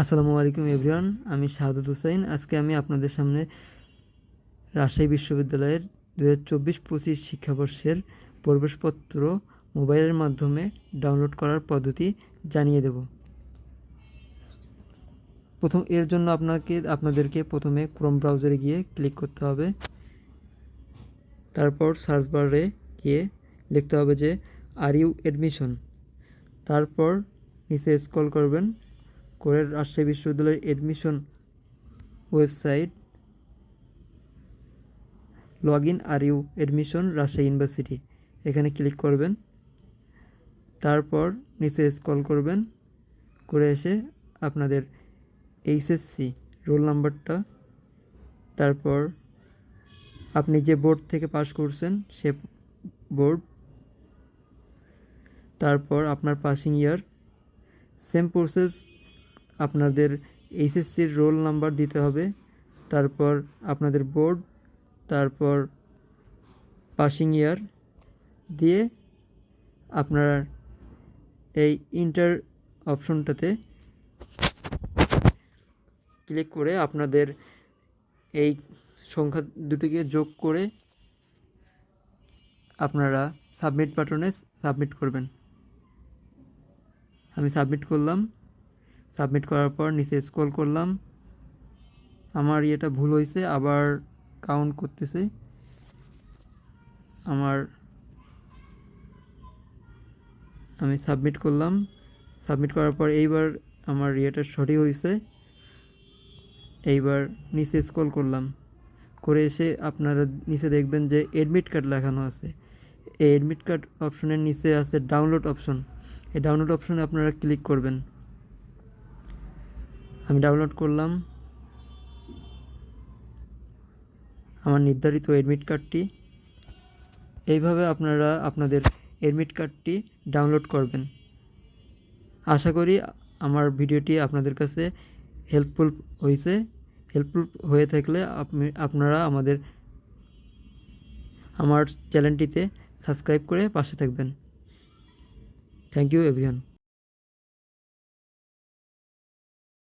আসসালামু আলাইকুম এভরিওয়ান, আমি শাহাদুত হুসাইন। আজকে আমি আপনাদের সামনে রাজশাহী বিশ্ববিদ্যালয়ের দু হাজার চব্বিশ পঁচিশ শিক্ষাবর্ষের প্রবেশপত্র মোবাইলের মাধ্যমে ডাউনলোড করার পদ্ধতি জানিয়ে দেব। প্রথম, এর জন্য আপনাকে, আপনাদেরকে প্রথমে ক্রোম ব্রাউজারে গিয়ে ক্লিক করতে হবে। তারপর সার্চ বারে গিয়ে লিখতে হবে যে আর ইউ এডমিশন তারপর নিচে স্ক্রল করবেন। করে রাজশাহী বিশ্ববিদ্যালয়ের admission website log in R U admission Rajshahi university এখানে ক্লিক করবেন। তারপর নিচে স্ক্রল করবেন। করে এসে আপনাদের এইচএসসি রোল নাম্বারটা তারপর আপনি যে বোর্ড থেকে পাশ করছেন, সে বোর্ড তারপর আপনার পাসিং ইয়ার সেম প্রসেস আপনাদের এইচএসসির রোল নাম্বার দিতে হবে, তারপর আপনাদের বোর্ড তারপর পাসিং ইয়ার দিয়ে আপনার এই ইন্টার অপশনটাতে ক্লিক করে আপনাদের এই সংখ্যা দুটিকে যোগ করে আপনারা সাবমিট বাটনে সাবমিট করবেন। আমি সাবমিট করলাম। সাবমিট করার পর নিচে স্ক্রল করলাম। আমার ইয়েটা ভুল হয়েছে, আবার কাউন্ট করতেছে। আমার আমি সাবমিট করলাম। সাবমিট করার পর এইবার আমার ইয়েটা সঠিক হয়েছে। এইবার নিচে স্ক্রল করলাম। করে এসে আপনারা নিচে দেখবেন যে এডমিট কার্ড লেখানো আছে। এই এডমিট কার্ড অপশনের নিচে আছে ডাউনলোড অপশন এই ডাউনলোড অপশনে আপনারা ক্লিক করবেন। আমি ডাউনলোড করলাম। আমার নির্ধারিত অ্যাডমিট কার্ডটি এইভাবে আপনারা আপনাদের এডমিট কার্ডটি ডাউনলোড করবেন। আশা করি আমার ভিডিওটি আপনাদের কাছে হেল্পফুল হয়েছে। হেল্পফুল হয়ে থাকলে আপনি, আপনারা আমাদের, আমার চ্যানেলটিতে সাবস্ক্রাইব করে পাশে থাকবেন। Thank you everyone